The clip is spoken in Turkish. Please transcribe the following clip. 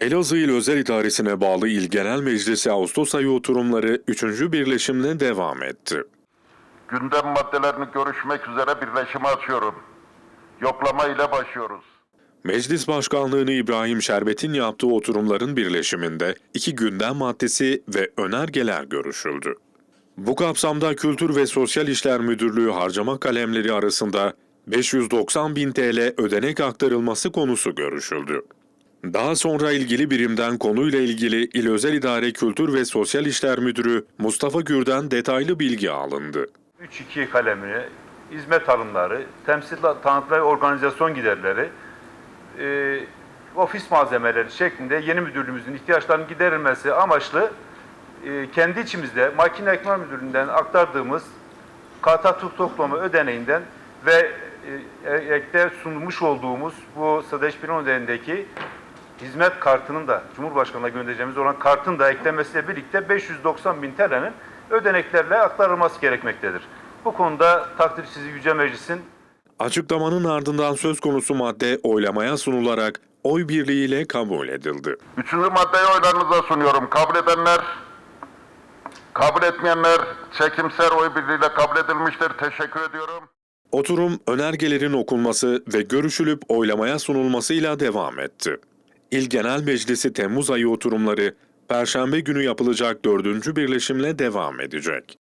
Elazığ İl Özel İdaresi'ne bağlı İl Genel Meclisi Ağustos ayı oturumları 3. birleşimle devam etti. Gündem maddelerini görüşmek üzere birleşimi açıyorum. Yoklama ile başlıyoruz. Meclis Başkanlığını İbrahim Şerbet'in yaptığı oturumların birleşiminde iki gündem maddesi ve önergeler görüşüldü. Bu kapsamda Kültür ve Sosyal İşler Müdürlüğü harcama kalemleri arasında 590 bin TL ödenek aktarılması konusu görüşüldü. Daha sonra ilgili birimden konuyla ilgili İl Özel İdare Kültür ve Sosyal İşler Müdürü Mustafa Gür'den detaylı bilgi alındı. 3-2 kalemini, hizmet alımları, temsil tanıt ve organizasyon giderleri, e, ofis malzemeleri şeklinde yeni müdürlüğümüzün ihtiyaçlarının giderilmesi amaçlı e, kendi içimizde makine ekmek müdürlüğünden aktardığımız katatuk toplama ödeneğinden ve e, e, ekte sunmuş olduğumuz bu Sadeş Pilon ödeneğindeki hizmet kartının da Cumhurbaşkanı'na göndereceğimiz olan kartın da eklenmesiyle birlikte 590 bin TL'nin ödeneklerle aktarılması gerekmektedir. Bu konuda takdir sizi Yüce Meclis'in Açıklamanın ardından söz konusu madde oylamaya sunularak oy birliğiyle kabul edildi. Üçüncü maddeyi oylarınıza sunuyorum. Kabul edenler, kabul etmeyenler çekimser oy birliğiyle kabul edilmiştir. Teşekkür ediyorum. Oturum önergelerin okunması ve görüşülüp oylamaya sunulmasıyla devam etti. İl Genel Meclisi Temmuz ayı oturumları Perşembe günü yapılacak dördüncü birleşimle devam edecek.